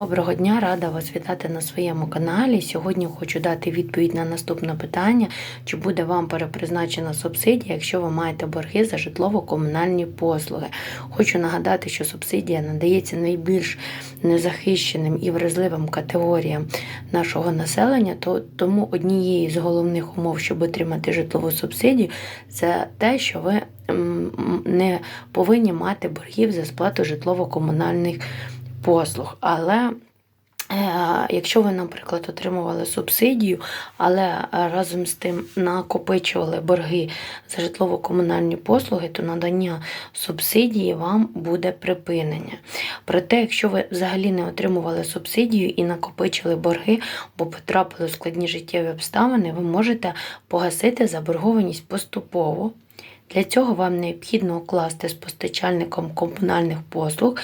Доброго дня, рада вас вітати на своєму каналі. Сьогодні хочу дати відповідь на наступне питання: чи буде вам перепризначена субсидія, якщо ви маєте борги за житлово-комунальні послуги. Хочу нагадати, що субсидія надається найбільш незахищеним і вразливим категоріям нашого населення. То тому однією з головних умов, щоб отримати житлову субсидію, це те, що ви не повинні мати боргів за сплату житлово-комунальних послуг. Але е, якщо ви, наприклад, отримували субсидію, але разом з тим накопичували борги за житлово-комунальні послуги, то надання субсидії вам буде припинення. Проте, якщо ви взагалі не отримували субсидію і накопичили борги, бо потрапили в складні життєві обставини, ви можете погасити заборгованість поступово. Для цього вам необхідно укласти з постачальником комунальних послуг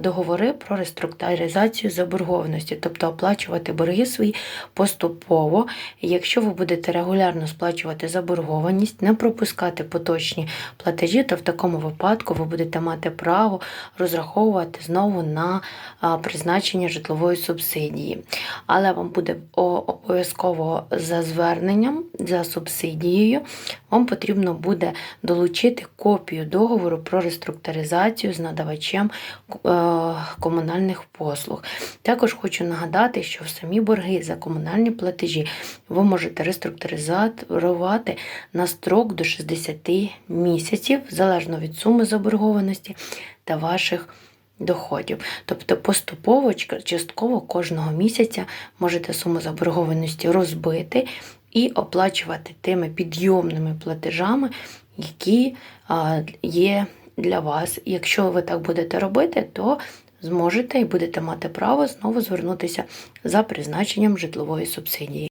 договори про реструктуризацію заборгованості, тобто оплачувати борги свої поступово. Якщо ви будете регулярно сплачувати заборгованість, не пропускати поточні платежі, то в такому випадку ви будете мати право розраховувати знову на призначення житлової субсидії. Але вам буде обов'язково за зверненням за субсидією, вам потрібно буде долучити копію договору про реструктуризацію з надавачем е, комунальних послуг. Також хочу нагадати, що в самі борги за комунальні платежі ви можете реструктуризувати на строк до 60 місяців, залежно від суми заборгованості та ваших доходів. Тобто поступово, частково кожного місяця можете суму заборгованості розбити і оплачувати тими підйомними платежами, які є для вас. Якщо ви так будете робити, то зможете і будете мати право знову звернутися за призначенням житлової субсидії.